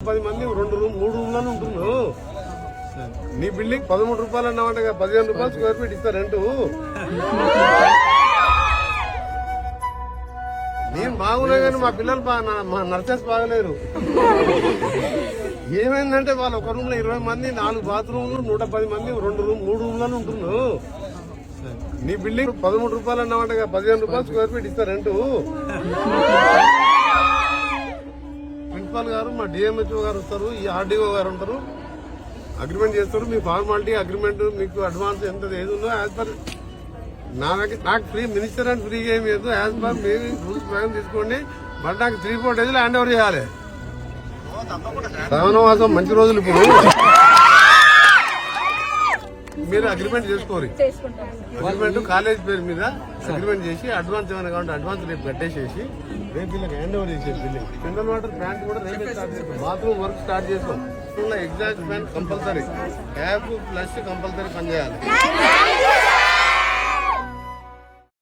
పది మంది రెండు రూమ్ మూడు రూమ్లను ఉంటున్నారు నీ బిల్డింగ్ పదమూడు రూపాయలు అన్నామంట పదిహేను రూపాయలు స్క్వేర్ ఫీట్ ఇస్తా రెంట్ నేను బాగున్నా కానీ మా పిల్లలు బాగా మా నర్సెస్ బాగలేరు. ఏమైందంటే వాళ్ళు ఒక రూమ్లో ఇరవై మంది నాలుగు బాత్రూమ్లు నూట పది మంది రెండు రూమ్ మూడు రూమ్లను ఉంటున్నారు నీ బిల్డింగ్ పదమూడు రూపాయలు అన్నామంట పదిహేను రూపాయలు స్క్వేర్ ఫీట్ ఇస్తా రెంట్ ప్రిన్సిపాల్ గారు మా డిఎంహెచ్ఓ గారు వస్తారు ఈ ఆర్డీఓ గారు ఉంటారు. అగ్రిమెంట్ చేస్తారు మీ ఫార్మాలిటీ అగ్రిమెంట్ మీకు అడ్వాన్స్ ఎంత ఏది ఉందో యాజ్ పర్ నా దగ్గర నాకు ఫ్రీ మినిస్టర్ అండ్ ఫ్రీగా ఏమి లేదు. యాజ్ పర్ మీ రూల్స్ ప్రకారం తీసుకోండి. బట్ నాకు three four days hand over చేయాలి. శ్రవణవాసం మంచి రోజులు ఇప్పుడు. మీరు అగ్రిమెంట్ చేసుకోరు. అగ్రిమెంట్ కాలేజ్ పేరు మీద అగ్రిమెంట్ చేసి అడ్వాన్స్ ఏమైనా కావాలంటే అడ్వాన్స్ రేపు కట్టేసేసి రేపు వీళ్ళకి హ్యాండ్ ఓవర్ చేసేది బిల్డింగ్ మినరల్ వాటర్ ప్లాంట్ కూడా రేపే స్టార్ట్ చేస్తాం. బాత్రూమ్ వర్క్ స్టార్ట్ చేస్తాం. Exhaust fan compulsory tap plus compulsory పనిచేయాలి